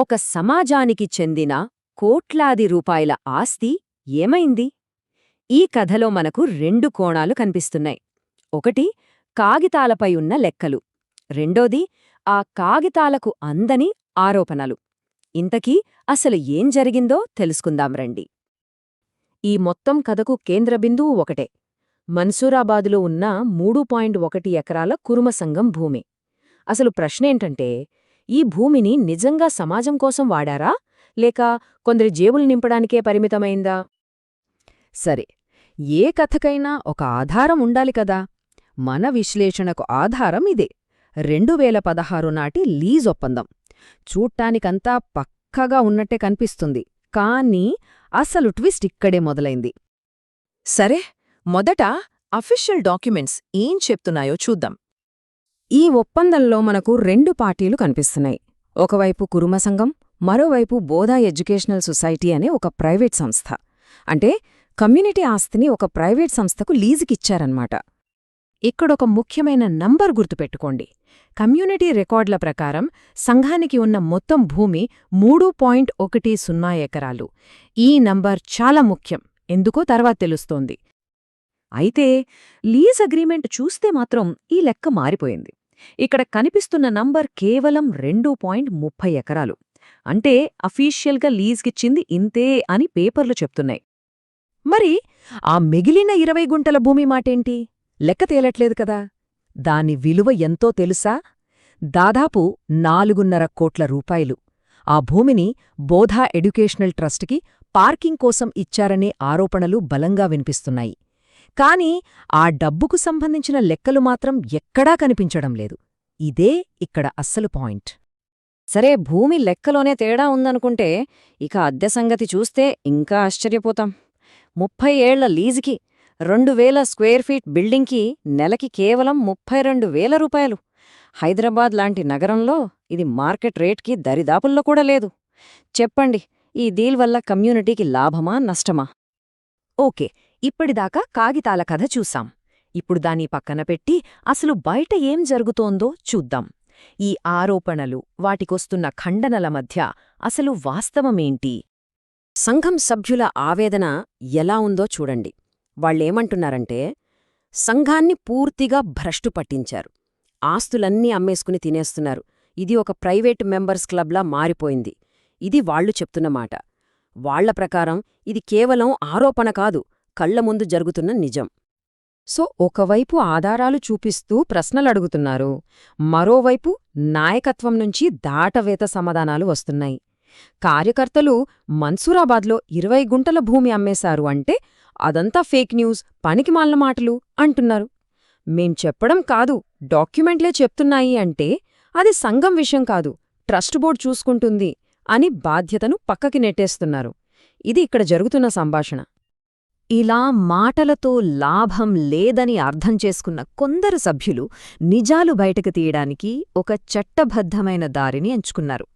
ఒక సమాజానికి చెందిన కోట్లాది రూపాయల ఆస్తి ఏమైంది? ఈ కథలో మనకు రెండు కోణాలు కనిపిస్తున్నాయి. ఒకటి కాగితాలపై ఉన్న లెక్కలు. రెండోది ఆ కాగితాలకు అందని ఆరోపణలు. ఇంతకీ అసలు ఏం జరిగిందో తెలుసుకుందాం రండి. ఈ మొత్తం కథకు కేంద్రబిందువు ఒకటే. మన్సూరాబాదులో ఉన్న మూడు పాయింట్ ఒకటి ఎకరాల కురుమసంగం భూమి. అసలు ప్రశ్నేంటంటే ఈ భూమిని నిజంగా సమాజం కోసం వాడారా? లేక కొందరి జేబులు నింపడానికే పరిమితమైందా? సరే ఏ కథకైనా ఒక ఆధారం ఉండాలి కదా. మన విశ్లేషణకు ఆధారం ఇదే. రెండు వేల పదహారు నాటి లీజ్ ఒప్పందం. చూడ్టానికంతా పక్కగా ఉన్నట్టే కనిపిస్తుంది. కానీ అసలు ట్విస్ట్ ఇక్కడే మొదలైంది. సరే మొదట అఫీషియల్ డాక్యుమెంట్స్ ఏం చెప్తున్నాయో చూద్దాం. ఈ ఒప్పందంలో మనకు రెండు పార్టీలు కనిపిస్తున్నాయి. ఒకవైపు కురుమ సంఘం మరోవైపు బోధా ఎడ్యుకేషనల్ సొసైటీ అనే ఒక ప్రైవేట్ సంస్థ. అంటే కమ్యూనిటీ ఆస్తిని ఒక ప్రైవేట్ సంస్థకు లీజుకిచ్చారన్నమాట. ఇక్కడొక ముఖ్యమైన నంబర్ గుర్తుపెట్టుకోండి. కమ్యూనిటీ రికార్డుల ప్రకారం సంఘానికి ఉన్న మొత్తం భూమి మూడు పాయింట్ ఒకటి సున్నా ఎకరాలు. ఈ నంబర్ చాలా ముఖ్యం. ఎందుకో తర్వాత తెలుస్తోంది. అయితే లీజ్ అగ్రీమెంట్ చూస్తే మాత్రం ఈ లెక్క మారిపోయింది. ఇక్కడ కనిపిస్తున్న నంబర్ కేవలం రెండు పాయింట్ ముప్పై ఎకరాలు. అంటే అఫీషియల్గా లీజ్కిచ్చింది ఇంతే అని పేపర్లు చెప్తున్నాయి. మరి ఆ మిగిలిన ఇరవై గుంటల భూమి మాటేంటి? లెక్క తేలట్లేదు కదా. దాని విలువ ఎంతో తెలుసా? దాదాపు నాలుగున్నర కోట్ల రూపాయలు. ఆ భూమిని బోధా ఎడ్యుకేషనల్ ట్రస్ట్కి పార్కింగ్ కోసం ఇచ్చారనే ఆరోపణలు బలంగా వినిపిస్తున్నాయి. కాని ఆ డబ్బుకు సంబంధించిన లెక్కలు మాత్రం ఎక్కడా కనిపించడం లేదు. ఇదే ఇక్కడ అస్సలు పాయింట్. సరే భూమి లెక్కలోనే తేడా ఉందనుకుంటే ఇక అద్దె సంగతి చూస్తే ఇంకా ఆశ్చర్యపోతాం. ముప్పై ఏళ్ళ లీజుకి రెండు వేల స్క్వేర్ ఫీట్ బిల్డింగ్కి నెలకి కేవలం ముప్పై రెండు వేల రూపాయలు. హైదరాబాద్ లాంటి నగరంలో ఇది మార్కెట్ రేట్కి దరిదాపుల్లో కూడా లేదు. చెప్పండి ఈ డీల్ వల్ల కమ్యూనిటీకి లాభమా నష్టమా? ఓకే ఇప్పటిదాకా కాగితాల కథ చూసాం ఇప్పుడు దాని పక్కన పెట్టి అసలు బయట ఏం జరుగుతోందో చూద్దాం. ఈ ఆరోపణలు వాటికొస్తున్న ఖండనల మధ్య అసలు వాస్తవమేంటి? సంఘం సభ్యుల ఆవేదన ఎలా ఉందో చూడండి. వాళ్ళేమంటున్నారంటే సంఘాన్ని పూర్తిగా భ్రష్టు పట్టించారు. ఆస్తులన్నీ అమ్మేసుకుని తినేస్తున్నారు. ఇది ఒక ప్రైవేట్ మెంబర్స్ క్లబ్లా మారిపోయింది. ఇది వాళ్ళు చెప్తున్నమాట వాళ్ళ ప్రకారం ఇది కేవలం ఆరోపణ కాదు. కళ్ళ ముందు జరుగుతున్న నిజం. సో ఒకవైపు ఆధారాలు చూపిస్తూ ప్రశ్నలడుగుతున్నారు మరోవైపు నాయకత్వం నుంచి దాటవేత సమాధానాలు వస్తున్నాయి. కార్యకర్తలు మన్సూరాబాద్లో ఇరవై గుంటల భూమి అమ్మేశారు అంటే అదంతా ఫేక్ న్యూస్ పనికిమాలిన మాటలు అంటున్నారు. మేం చెప్పడం కాదు డాక్యుమెంట్లే చెప్తున్నాయి అంటే అది సంఘం విషయం కాదు ట్రస్ట్ బోర్డ్ చూసుకుంటుంది అని బాధ్యతను పక్కకి నెట్టేస్తున్నారు. ఇది ఇక్కడ జరుగుతున్న సంభాషణ. ఇలా మాటలతో లాభం లేదని అర్థం చేసుకున్న కొందరు సభ్యులు నిజాలు బయటకు తీయడానికి ఒక చట్టబద్ధమైన దారిని ఎంచుకున్నారు.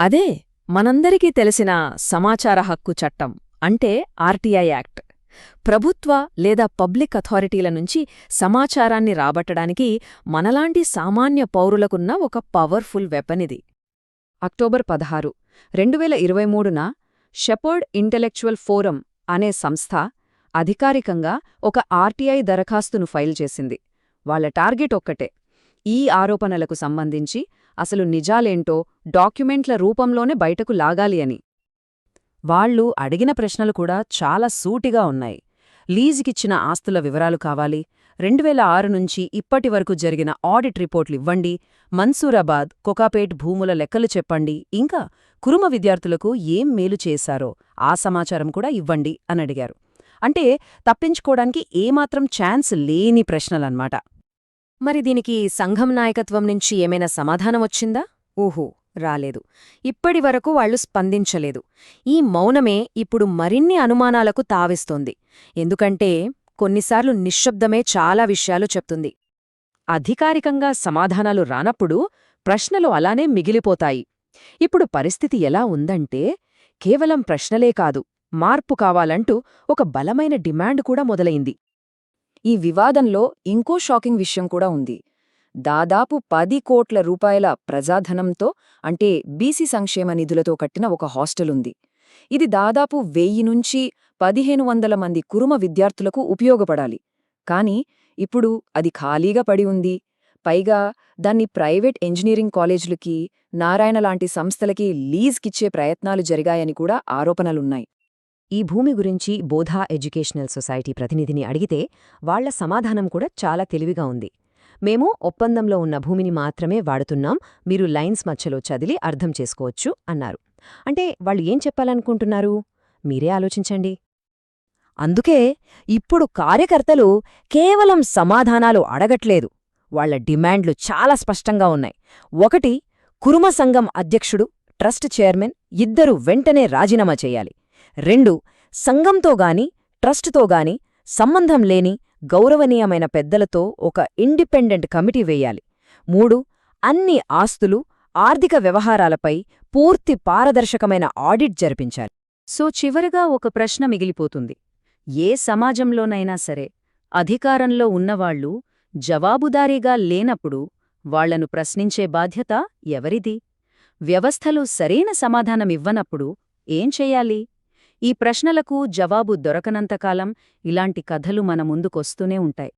అదే మనందరికీ తెలిసిన సమాచార హక్కు చట్టం అంటే ఆర్టీఐ యాక్ట్. ప్రభుత్వ లేదా పబ్లిక్ అథారిటీల నుంచి సమాచారాన్ని రాబట్టడానికి మనలాంటి సామాన్య పౌరులకున్న ఒక పవర్ఫుల్ వెపన్ ఇది. అక్టోబర్ పదహారు రెండు వేల ఇరవై మూడున షెపర్డ్ ఇంటెలెక్చువల్ ఫోరం అనే సంస్థ అధికారికంగా ఒక ఆర్టీఐ దరఖాస్తును ఫైల్ చేసింది. వాళ్ళ టార్గెట్ ఒక్కటే. ఈ ఆరోపణలకు సంబంధించి అసలు నిజాలేంటో డాక్యుమెంట్ల రూపంలోనే బయటకు లాగాలి అని. వాళ్ళు అడిగిన ప్రశ్నలు కూడా చాలా సూటిగా ఉన్నాయి. లీజుకిచ్చిన ఆస్తుల వివరాలు కావాలి. రెండువేల ఆరు నుంచి ఇప్పటి వరకు జరిగిన ఆడిట్ రిపోర్ట్లు ఇవ్వండి. మన్సూరాబాద్ కొకాపేట్ భూముల లెక్కలు చెప్పండి. ఇంకా కురుమ విద్యార్థులకు ఏం మేలు చేశారో ఆ సమాచారం కూడా ఇవ్వండి అని అడిగారు. అంటే తప్పించుకోవడానికి ఏమాత్రం ఛాన్స్ లేని ప్రశ్నలన్మాట మరి దీనికి సంఘం నాయకత్వం నుంచి ఏమైనా సమాధానం వచ్చిందా? ఊహూ రాలేదు. ఇప్పటివరకు వాళ్ళు స్పందించలేదు. ఈ మౌనమే ఇప్పుడు మరిన్ని అనుమానాలకు తావిస్తోంది. ఎందుకంటే కొన్నిసార్లు నిశ్శబ్దమే చాలా విషయాలు చెప్తుంది. అధికారికంగా సమాధానాలు రానప్పుడు ప్రశ్నలు అలానే మిగిలిపోతాయి. ఇప్పుడు పరిస్థితి ఎలా ఉందంటే కేవలం ప్రశ్నలే కాదు మార్పు కావాలంటూ ఒక బలమైన డిమాండ్ కూడా మొదలైంది. ఈ వివాదంలో ఇంకో షాకింగ్ విషయం కూడా ఉంది. దాదాపు పది కోట్ల రూపాయల ప్రజాధనంతో అంటే బీసీ సంక్షేమ నిధులతో కట్టిన ఒక హాస్టల్ ఉంది. ఇది దాదాపు వెయ్యి నుంచి పదిహేను వందల మంది కురుమ విద్యార్థులకు ఉపయోగపడాలి. కాని ఇప్పుడు అది ఖాళీగా పడి ఉంది. పైగా దాన్ని ప్రైవేట్ ఇంజనీరింగ్ కాలేజీలకి నారాయణ లాంటి సంస్థలకి లీజ్కిచ్చే ప్రయత్నాలు జరిగాయని కూడా ఆరోపణలున్నాయి. ఈ భూమి గురించి బోధా ఎడ్యుకేషనల్ సొసైటీ ప్రతినిధిని అడిగితే వాళ్ళ సమాధానం కూడా చాలా తెలివిగా ఉంది. మేము ఒప్పందంలో ఉన్న భూమిని మాత్రమే వాడుతున్నాం మీరు లైన్స్ మధ్యలో చదిలి అర్థం చేసుకోవచ్చు అన్నారు. అంటే వాళ్ళు ఏం చెప్పాలనుకుంటున్నారు? మీరే ఆలోచించండి. అందుకే ఇప్పుడు కార్యకర్తలు కేవలం సమాధానాలు అడగట్లేదు. వాళ్ళ డిమాండ్లు చాలా స్పష్టంగా ఉన్నాయి. ఒకటి కురుమ సంఘం అధ్యక్షుడు ట్రస్ట్ చైర్మన్ ఇద్దరు వెంటనే రాజీనామా చేయాలి. రెండు సంఘంతో గాని గాని సంబంధం లేని గౌరవనీయమైన పెద్దలతో ఒక ఇండిపెండెంట్ కమిటీ వేయాలి. మూడు అన్ని ఆస్తులు ఆర్థిక వ్యవహారాలపై పూర్తి పారదర్శకమైన ఆడిట్ జరిపించాలి. సో చివరగా ఒక ప్రశ్న మిగిలిపోతుంది. ఏ సమాజంలోనైనా సరే అధికారంలో ఉన్నవాళ్ళు జవాబుదారీగా లేనప్పుడు వాళ్ళను ప్రశ్నించే బాధ్యత ఎవరిది? వ్యవస్థలు సరైన సమాధానమివ్వనప్పుడు ఏం చెయ్యాలి ఈ ప్రశ్నలకు జవాబు దొరకనంతకాలం ఇలాంటి కథలు మన ముందుకొస్తూనే ఉంటాయి.